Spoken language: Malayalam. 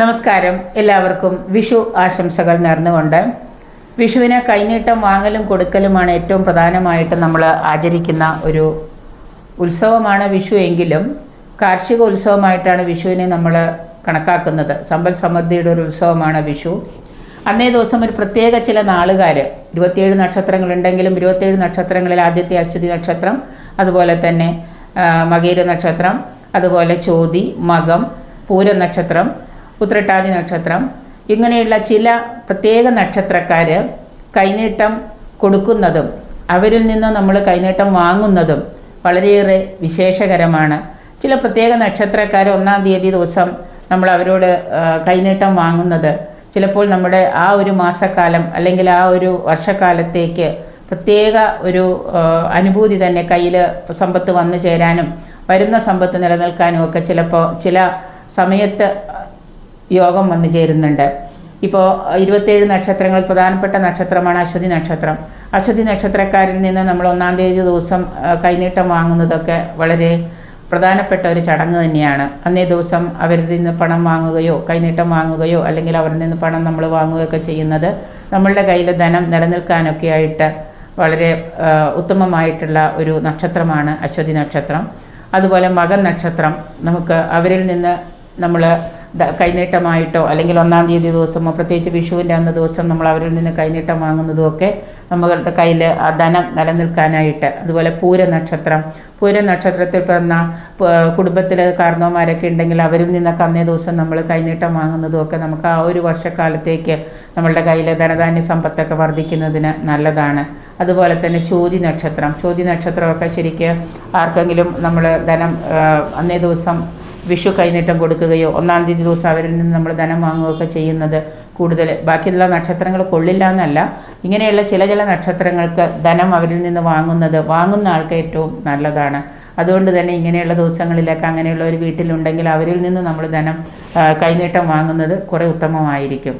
നമസ്കാരം. എല്ലാവർക്കും വിഷു ആശംസകൾ നേർന്നുകൊണ്ട്. വിഷുവിനെ കൈനീട്ടം വാങ്ങലും കൊടുക്കലുമാണ് ഏറ്റവും പ്രധാനമായിട്ട് നമ്മൾ ആചരിക്കുന്ന ഒരു ഉത്സവമാണ് വിഷു എങ്കിലും കാർഷിക ഉത്സവമായിട്ടാണ് വിഷുവിനെ നമ്മൾ കണക്കാക്കുന്നത്. സമ്പൽ സമൃദ്ധിയുടെ ഒരു ഉത്സവമാണ് വിഷു. അന്നേ ദിവസം ഒരു പ്രത്യേക ചില നാളുകാർ ഇരുപത്തിയേഴ് നക്ഷത്രങ്ങളുണ്ടെങ്കിലും ഇരുപത്തിയേഴ് നക്ഷത്രങ്ങളിൽ ആദ്യത്തെ അശ്വതി നക്ഷത്രം അതുപോലെ തന്നെ മകേര നക്ഷത്രം അതുപോലെ ചോതി മകം പൂര നക്ഷത്രം ഉത്രട്ടാതി നക്ഷത്രം. ഇങ്ങനെയുള്ള ചില പ്രത്യേക നക്ഷത്രക്കാർ കൈനീട്ടം കൊടുക്കുന്നതും അവരിൽ നിന്ന് നമ്മൾ കൈനീട്ടം വാങ്ങുന്നതും വളരെയേറെ വിശേഷകരമാണ്. ചില പ്രത്യേക നക്ഷത്രക്കാർ ഒന്നാം തീയതി ദിവസം നമ്മൾ അവരോട് കൈനീട്ടം വാങ്ങുന്നത്. ചിലപ്പോൾ നമ്മുടെ ആ ഒരു മാസക്കാലം അല്ലെങ്കിൽ ആ ഒരു വർഷക്കാലത്തേക്ക് പ്രത്യേക ഒരു അനുഭൂതി തന്നെ കയ്യിൽ സമ്പത്ത് വന്നു ചേരാനും വരുന്ന സമ്പത്ത് നിലനിൽക്കാനും ഒക്കെ ചിലപ്പോൾ ചില സമയത്ത് യോഗം വന്നു ചേരുന്നുണ്ട്. ഇപ്പോൾ ഇരുപത്തേഴ് നക്ഷത്രങ്ങൾ പ്രധാനപ്പെട്ട നക്ഷത്രമാണ് അശ്വതി നക്ഷത്രം. അശ്വതി നക്ഷത്രക്കാരിൽ നിന്ന് നമ്മൾ ഒന്നാം തീയതി ദിവസം കൈനീട്ടം വാങ്ങുന്നതൊക്കെ വളരെ പ്രധാനപ്പെട്ട ഒരു ചടങ്ങ് തന്നെയാണ്. അന്നേ ദിവസം അവരിൽ നിന്ന് പണം വാങ്ങുകയോ കൈനീട്ടം വാങ്ങുകയോ അല്ലെങ്കിൽ അവരിൽ നിന്ന് പണം നമ്മൾ വാങ്ങുകയൊക്കെ ചെയ്യുന്നത് നമ്മളുടെ കയ്യിൽ ധനം നിലനിൽക്കാനൊക്കെ ആയിട്ട് വളരെ ഉത്തമമായിട്ടുള്ള ഒരു നക്ഷത്രമാണ് അശ്വതി നക്ഷത്രം. അതുപോലെ മകൻ നക്ഷത്രം. നമുക്ക് അവരിൽ നിന്ന് നമ്മൾ കൈനീട്ടമായിട്ടോ അല്ലെങ്കിൽ ഒന്നാം തീയതി ദിവസമോ പ്രത്യേകിച്ച് വിഷുവിന്റെ അന്ന് ദിവസം നമ്മൾ അവരിൽ നിന്ന് കൈനീട്ടം വാങ്ങുന്നതും ഒക്കെ നമ്മളുടെ കയ്യിൽ ആ ധനം നിലനിൽക്കാനായിട്ട്. അതുപോലെ പൂര നക്ഷത്രം നക്ഷത്രത്തിൽ പിറന്ന കുടുംബത്തിലെ കാരണവന്മാരൊക്കെ ഉണ്ടെങ്കിൽ അവരിൽ നിന്നൊക്കെ അന്നേ ദിവസം നമ്മൾ കൈനീട്ടം വാങ്ങുന്നതും ഒക്കെ നമുക്ക് ആ ഒരു വർഷക്കാലത്തേക്ക് നമ്മളുടെ കയ്യിലെ ധനധാന്യ സമ്പത്തൊക്കെ വർദ്ധിക്കുന്നതിന് നല്ലതാണ്. അതുപോലെ തന്നെ ചോതി നക്ഷത്രം. ചോതി നക്ഷത്രമൊക്കെ ശരിക്ക് ആർക്കെങ്കിലും നമ്മൾ ധനം അന്നേ ദിവസം വിഷു കൈനീട്ടം കൊടുക്കുകയോ ഒന്നാം തീയതി ദിവസം അവരിൽ നിന്ന് നമ്മൾ ധനം വാങ്ങുകയൊക്കെ ചെയ്യുന്നത് കൂടുതൽ. ബാക്കിയുള്ള നക്ഷത്രങ്ങൾ കൊള്ളില്ല എന്നല്ല. ഇങ്ങനെയുള്ള ചില ചില നക്ഷത്രങ്ങൾക്ക് ധനം അവരിൽ നിന്ന് വാങ്ങുന്നത് വാങ്ങുന്ന ആൾക്ക് ഏറ്റവും നല്ലതാണ്. അതുകൊണ്ട് തന്നെ ഇങ്ങനെയുള്ള ദിവസങ്ങളിലൊക്കെ അങ്ങനെയുള്ള ഒരു വീട്ടിലുണ്ടെങ്കിൽ അവരിൽ നിന്ന് നമ്മൾ ധനം കൈനീട്ടം വാങ്ങുന്നത് കുറേ ഉത്തമമായിരിക്കും.